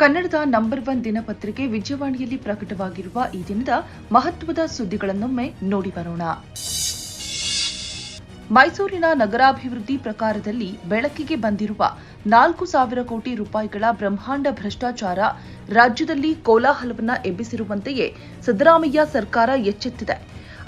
ಕನ್ನಡದ number one ದಿನಪತ್ರಿಕೆ ವಿಜಯವಾಣಿಯಲ್ಲಿ ಪ್ರಕಟವಾಗಿರುವ ಈ ದಿನದ ಮಹತ್ವದ ಸುದ್ದಿಗಳನ್ನೊಮ್ಮೆ ನೋಡಿ ಬರೋಣ. ಮೈಸೂರಿನ ನಗರಾಭಿವೃದ್ಧಿ ಪ್ರಕಾರದಲ್ಲಿ ಬೆಳಕಿಗೆ ಬಂದಿರುವ ನಾಲ್ಕು ಸಾವಿರ ಕೋಟಿ ರೂಪಾಯಿಗಳ ಬ್ರಹ್ಮಾಂಡ ಭ್ರಷ್ಟಾಚಾರ ರಾಜ್ಯದಲ್ಲಿ ಕೋಲಾಹಲವನ್ನ ಎಬ್ಬಿಸಿರುವಂತೆಯೇ ಸಿದ್ದರಾಮಯ್ಯ ಸರ್ಕಾರ ಎಚ್ಚೆತ್ತಿದೆ.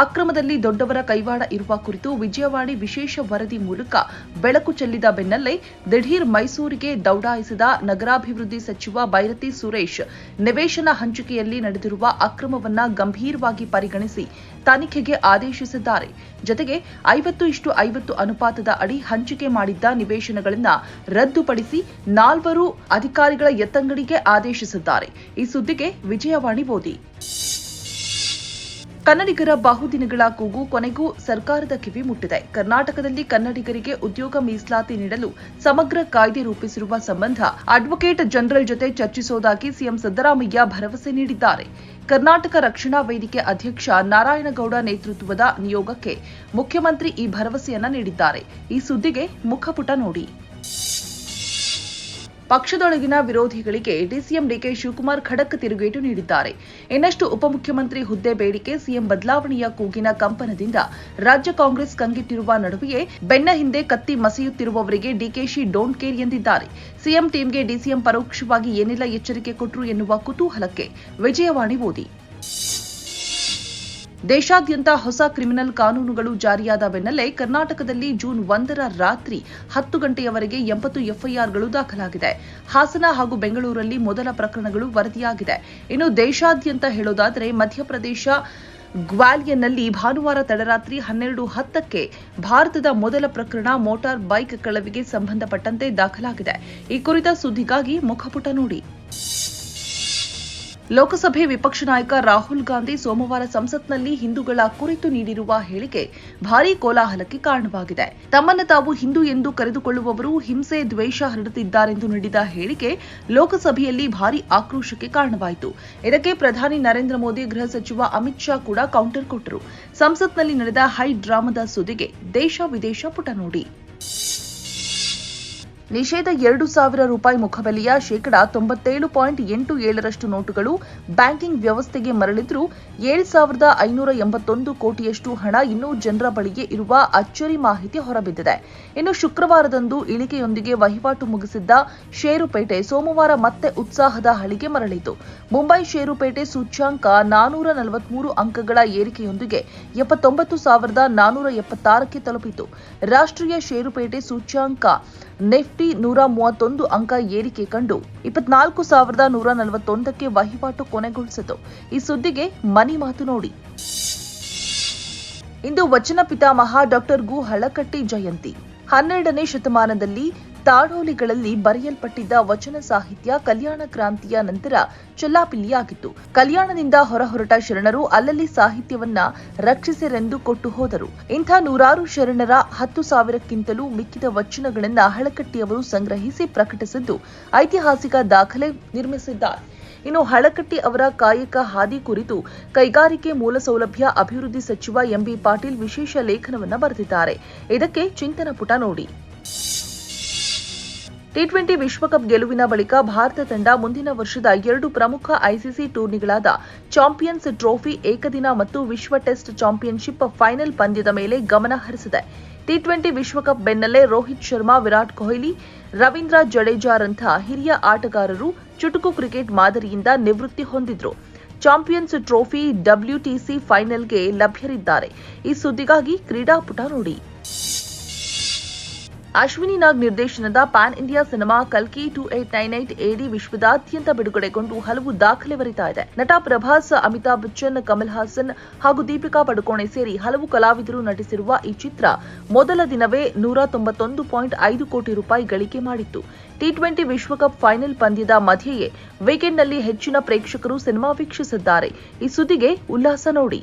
ಅಕ್ರಮದಲ್ಲಿ ದೊಡ್ಡವರ ಕೈವಾಡ ಇರುವ ಕುರಿತು ವಿಜಯವಾಣಿ ವಿಶೇಷ ವರದಿ ಮೂಲಕ ಬೆಳಕು ಚೆಲ್ಲಿದ ಬೆನ್ನಲ್ಲೇ ದಿಢೀರ್ ಮೈಸೂರಿಗೆ ದೌಡಾಯಿಸಿದ ನಗರಾಭಿವೃದ್ಧಿ ಸಚಿವ ಬೈರತಿ ಸುರೇಶ್, ನಿವೇಶನ ಹಂಚಿಕೆಯಲ್ಲಿ ನಡೆದಿರುವ ಅಕ್ರಮವನ್ನ ಗಂಭೀರವಾಗಿ ಪರಿಗಣಿಸಿ ತನಿಖೆಗೆ ಆದೇಶಿಸಿದ್ದಾರೆ. ಜತೆಗೆ ಐವತ್ತು ಇಷ್ಟು ಐವತ್ತು ಅನುಪಾತದ ಅಡಿ ಹಂಚಿಕೆ ಮಾಡಿದ್ದ ನಿವೇಶನಗಳನ್ನು ರದ್ದುಪಡಿಸಿ ನಾಲ್ವರು ಅಧಿಕಾರಿಗಳ ಎತ್ತಂಗಡಿಗೆ ಆದೇಶಿಸಿದ್ದಾರೆ. ಈ ಸುದ್ದಿಗೆ ವಿಜಯವಾಣಿ ಓದಿ. ಕನ್ನಡಿಗರ ಬಹುದಿನಗಳ ಕೂಗು ಕೊನೆಗೂ ಸರ್ಕಾರದ ಕಿವಿ ಮುಟ್ಟಿದೆ. ಕರ್ನಾಟಕದಲ್ಲಿ ಕನ್ನಡಿಗರಿಗೆ ಉದ್ಯೋಗ ಮೀಸಲಾತಿ ನೀಡಲು ಸಮಗ್ರ ಕಾಯ್ದೆ ರೂಪಿಸಿರುವ ಸಂಬಂಧ ಅಡ್ವೊಕೇಟ್ ಜನರಲ್ ಜೊತೆ ಚರ್ಚಿಸುವುದಾಗಿ ಸಿಎಂ ಸಿದ್ದರಾಮಯ್ಯ ಭರವಸೆ ನೀಡಿದ್ದಾರೆ. ಕರ್ನಾಟಕ ರಕ್ಷಣಾ ವೇದಿಕೆ ಅಧ್ಯಕ್ಷ ನಾರಾಯಣಗೌಡ ನೇತೃತ್ವದ ನಿಯೋಗಕ್ಕೆ ಮುಖ್ಯಮಂತ್ರಿ ಈ ಭರವಸೆಯನ್ನ ನೀಡಿದ್ದಾರೆ. ಈ ಸುದ್ದಿಗೆ ಮುಖಪುಟ ನೋಡಿ. ಪಕ್ಷದೊಳಗಿನ ವಿರೋಧಿಗಳಿಗೆ ಡಿಸಿಎಂ ಡಿಕೆ ಶಿವಕುಮಾರ್ ಖಡಕ್ ತಿರುಗೇಟು ನೀಡಿದ್ದಾರೆ. ಇನ್ನಷ್ಟು ಉಪಮುಖ್ಯಮಂತ್ರಿ ಹುದ್ದೆ ಬೇಡಿಕೆ, ಸಿಎಂ ಬದಲಾವಣೆಯ ಕೂಗಿನ ಕಂಪನದಿಂದ ರಾಜ್ಯ ಕಾಂಗ್ರೆಸ್ ಕಂಗೆಟ್ಟಿರುವ ನಡುವೆಯೇ ಬೆನ್ನ ಹಿಂದೆ ಕತ್ತಿ ಮಸೆಯುತ್ತಿರುವವರಿಗೆ ಡಿಕೆಶಿ ಡೋಂಟ್ ಕೇರ್ ಎಂದಿದ್ದಾರೆ. ಸಿಎಂ ಟೀಮ್ಗೆ ಡಿಸಿಎಂ ಪರೋಕ್ಷವಾಗಿ ಏನೆಲ್ಲ ಎಚ್ಚರಿಕೆ ಕೊಟ್ಟರು ಎನ್ನುವ ಕುತೂಹಲಕ್ಕೆ ವಿಜಯವಾಣಿ ಓದಿ. ದೇಶಾದ್ಯಂತ ಹೊಸ ಕ್ರಿಮಿನಲ್ ಕಾನೂನುಗಳು ಜಾರಿಯಾದ ಬೆನ್ನಲ್ಲೇ ಕರ್ನಾಟಕದಲ್ಲಿ ಜೂನ್ ಒಂದರ ರಾತ್ರಿ ಹತ್ತು ಗಂಟೆಯವರೆಗೆ ಎಂಬತ್ತು ಎಫ್ಐಆರ್ಗಳು ದಾಖಲಾಗಿದೆ. ಹಾಸನ ಹಾಗೂ ಬೆಂಗಳೂರಲ್ಲಿ ಮೊದಲ ಪ್ರಕರಣಗಳು ವರದಿಯಾಗಿದೆ. ಇನ್ನು ದೇಶಾದ್ಯಂತ ಹೇಳೋದಾದರೆ ಮಧ್ಯಪ್ರದೇಶ ಗ್ವಾಲಿಯರ್ನಲ್ಲಿ ಭಾನುವಾರ ತಡರಾತ್ರಿ ಹನ್ನೆರಡು ಹತ್ತಕ್ಕೆ ಭಾರತದ ಮೊದಲ ಪ್ರಕರಣ ಮೋಟಾರ್ ಬೈಕ್ ಕಳವಿಗೆ ಸಂಬಂಧಪಟ್ಟಂತೆ ದಾಖಲಾಗಿದೆ. ಈ ಕುರಿತ ಸುದ್ದಿಗಾಗಿ ಮುಖಪುಟ ನೋಡಿ. ಲೋಕಸಭೆ ವಿಪಕ್ಷ ನಾಯಕ ರಾಹುಲ್ ಗಾಂಧಿ ಸೋಮವಾರ ಸಂಸತ್ನಲ್ಲಿ ಹಿಂದೂಗಳ ಕುರಿತು ನೀಡಿರುವ ಹೇಳಿಕೆ ಭಾರೀ ಕೋಲಾಹಲಕ್ಕೆ ಕಾರಣವಾಗಿದೆ. ತಮ್ಮನ್ನು ತಾವು ಹಿಂದೂ ಎಂದು ಕರೆದುಕೊಳ್ಳುವವರು ಹಿಂಸೆ, ದ್ವೇಷ ಹರಡುತ್ತಿದ್ದಾರೆಂದು ನೀಡಿದ ಹೇಳಿಕೆ ಲೋಕಸಭೆಯಲ್ಲಿ ಭಾರೀ ಆಕ್ರೋಶಕ್ಕೆ ಕಾರಣವಾಯಿತು. ಇದಕ್ಕೆ ಪ್ರಧಾನಿ ನರೇಂದ್ರ ಮೋದಿ, ಗೃಹ ಸಚಿವ ಅಮಿತ್ ಶಾ ಕೂಡ ಕೌಂಟರ್ ಕೊಟ್ಟರು. ಸಂಸತ್ನಲ್ಲಿ ನಡೆದ ಹೈ ಡ್ರಾಮಾದ ಸುದ್ದಿಗೆ ದೇಶ ವಿದೇಶ ಪುಟ ನೋಡಿ. ನಿಷೇಧ ಎರಡು ಸಾವಿರ ರೂಪಾಯಿ ಮುಖಬೆಲೆಯ ಶೇಕಡಾ ತೊಂಬತ್ತೇಳು ಪಾಯಿಂಟ್ ಎಂಟು ಏಳರಷ್ಟು ನೋಟುಗಳು ಬ್ಯಾಂಕಿಂಗ್ ವ್ಯವಸ್ಥೆಗೆ ಮರಳಿದ್ರೂ ಏಳು ಸಾವಿರದ ಐನೂರ ಎಂಬತ್ತೊಂದು ಕೋಟಿಯಷ್ಟು ಹಣ ಇನ್ನೂ ಜನರ ಬಳಿಗೆ ಇರುವ ಅಚ್ಚರಿ ಮಾಹಿತಿ ಹೊರಬಿದ್ದಿದೆ. ಇನ್ನು ಶುಕ್ರವಾರದಂದು ಇಳಿಕೆಯೊಂದಿಗೆ ವಹಿವಾಟು ಮುಗಿಸಿದ್ದ ಷೇರುಪೇಟೆ ಸೋಮವಾರ ಮತ್ತೆ ಉತ್ಸಾಹದ ಹಳಿಗೆ ಮರಳಿತು. ಮುಂಬೈ ಷೇರುಪೇಟೆ ಸೂಚ್ಯಾಂಕ ನಾನೂರ ನಲವತ್ಮೂರು ಅಂಕಗಳ ಏರಿಕೆಯೊಂದಿಗೆ ಎಪ್ಪತ್ತೊಂಬತ್ತು ಸಾವಿರದ ನಾನೂರ ಎಪ್ಪತ್ತಾರಕ್ಕೆ ತಲುಪಿತು. ರಾಷ್ಟ್ರೀಯ ಷೇರುಪೇಟೆ ಸೂಚ್ಯಾಂಕ ನಿಫ್ಟಿ ನೂರ ಮೂವತ್ತೊಂದು ಅಂಕ ಏರಿಕೆ ಕಂಡು ಇಪ್ಪತ್ನಾಲ್ಕು ಸಾವಿರದ ನೂರ ನಲವತ್ತೊಂದಕ್ಕೆ ವಹಿವಾಟು ಕೊನೆಗೊಳಿಸಿತು. ಈ ಸುದ್ದಿಗೆ ಮನಿ ಮಾತು ನೋಡಿ. ಇಂದು ವಚನ ಪಿತಾಮಹ ಡಾಕ್ಟರ್ ಗು ಹಳಕಟ್ಟಿ ಜಯಂತಿ. ಹನ್ನೆರಡನೇ ಶತಮಾನದಲ್ಲಿ ತಾಡೋಲಿಗಳಲ್ಲಿ ಬರೆಯಲ್ಪಟ್ಟಿದ್ದ ವಚನ ಸಾಹಿತ್ಯ ಕಲ್ಯಾಣ ಕ್ರಾಂತಿಯ ನಂತರ ಚೆಲ್ಲಾಪಿಲ್ಲಿಯಾಗಿತ್ತು. ಕಲ್ಯಾಣದಿಂದ ಹೊರಹೊರಟ ಶರಣರು ಅಲ್ಲಲ್ಲಿ ಸಾಹಿತ್ಯವನ್ನ ರಕ್ಷಿಸಿರೆಂದು ಕೊಟ್ಟು ಹೋದರು. ಇಂಥ ನೂರಾರು ಶರಣರ ಹತ್ತು ಸಾವಿರಕ್ಕಿಂತಲೂ ಮಿಕ್ಕಿದ ವಚನಗಳನ್ನ ಹಳಕಟ್ಟಿಯವರು ಸಂಗ್ರಹಿಸಿ ಪ್ರಕಟಿಸಿದ್ದು ಐತಿಹಾಸಿಕ ದಾಖಲೆ ನಿರ್ಮಿಸಿದ್ದಾರೆ. ಇನ್ನು ಹಳಕಟ್ಟಿ ಅವರ ಕಾಯಕ ಹಾದಿ ಕುರಿತು ಕೈಗಾರಿಕೆ ಮೂಲಸೌಲಭ್ಯ ಅಭಿವೃದ್ಧಿ ಸಚಿವ ಎಂಬಿ ಪಾಟೀಲ್ ವಿಶೇಷ ಲೇಖನವನ್ನು ಬರೆದಿದ್ದಾರೆ. ಇದಕ್ಕೆ ಚಿಂತನ ಪುಟ ನೋಡಿ. ಟಿ ಟ್ವೆಂಟಿ ವಿಶ್ವಕಪ್ ಗೆಲುವಿನ ಬಳಿಕ ಭಾರತ ತಂಡ ಮುಂದಿನ ವರ್ಷದ ಎರಡು ಪ್ರಮುಖ ಐಸಿಸಿ ಟೂರ್ನಿಗಳಾದ ಚಾಂಪಿಯನ್ಸ್ ಟ್ರೋಫಿ, ಏಕದಿನ ಮತ್ತು ವಿಶ್ವ ಟೆಸ್ಟ್ ಚಾಂಪಿಯನ್ಶಿಪ್ ಫೈನಲ್ ಪಂದ್ಯದ ಮೇಲೆ ಗಮನ ಹರಿಸಿದೆ. ಟಿ ಟ್ವೆಂಟಿ ವಿಶ್ವಕಪ್ ಬೆನ್ನಲ್ಲೇ ರೋಹಿತ್ ಶರ್ಮಾ, ವಿರಾಟ್ ಕೊಹ್ಲಿ, ರವೀಂದ್ರ ಜಡೇಜಾರಂಥ ಹಿರಿಯ ಆಟಗಾರರು ಚುಟುಕು ಕ್ರಿಕೆಟ್ ಮಾದರಿಯಿಂದ ನಿವೃತ್ತಿ ಹೊಂದಿದ್ರು. ಚಾಂಪಿಯನ್ಸ್ ಟ್ರೋಫಿ ಡಬ್ಲ್ಯೂಟಿಸಿ ಫೈನಲ್ಗೆ ಲಭ್ಯರಿದ್ದಾರೆ. ಈ ಸುದ್ದಿಗಾಗಿ ಕ್ರೀಡಾಪುಟ ನೋಡಿ. ಅಶ್ವಿನಿ ನಾಗ್ ನಿರ್ದೇಶನದ ಪ್ಯಾನ್ ಇಂಡಿಯಾ ಸಿನಿಮಾ ಕಲ್ಕಿ two eight nine eight AD ವಿಶ್ವದಾದ್ಯಂತ ಬಿಡುಗಡೆಗೊಂಡು ಹಲವು ದಾಖಲೆ ಬರಿತಾ ಇದೆ. ನಟ ಪ್ರಭಾಸ್, ಅಮಿತಾಬ್ ಬಚ್ಚನ್, ಕಮಲ್ ಹಾಸನ್ ಹಾಗೂ ದೀಪಿಕಾ ಪಡುಕೋಣೆ ಸೇರಿ ಹಲವು ಕಲಾವಿದರು ನಟಿಸಿರುವ ಈ ಚಿತ್ರ ಮೊದಲ ದಿನವೇ ನೂರ ತೊಂಬತ್ತೊಂದು ಪಾಯಿಂಟ್ ಐದು ಕೋಟಿ ರೂಪಾಯಿ ಗಳಿಕೆ ಮಾಡಿತ್ತು. ಟಿ ಟ್ವೆಂಟಿ ವಿಶ್ವಕಪ್ ಫೈನಲ್ ಪಂದ್ಯದ ಮಧ್ಯೆಯೇ ವೀಕೆಂಡ್ನಲ್ಲಿ ಹೆಚ್ಚಿನ ಪ್ರೇಕ್ಷಕರು ಸಿನಿಮಾ ವೀಕ್ಷಿಸಿದ್ದಾರೆ. ಈ ಸುದ್ದಿಗೆ ಉಲ್ಲಾಸ ನೋಡಿ.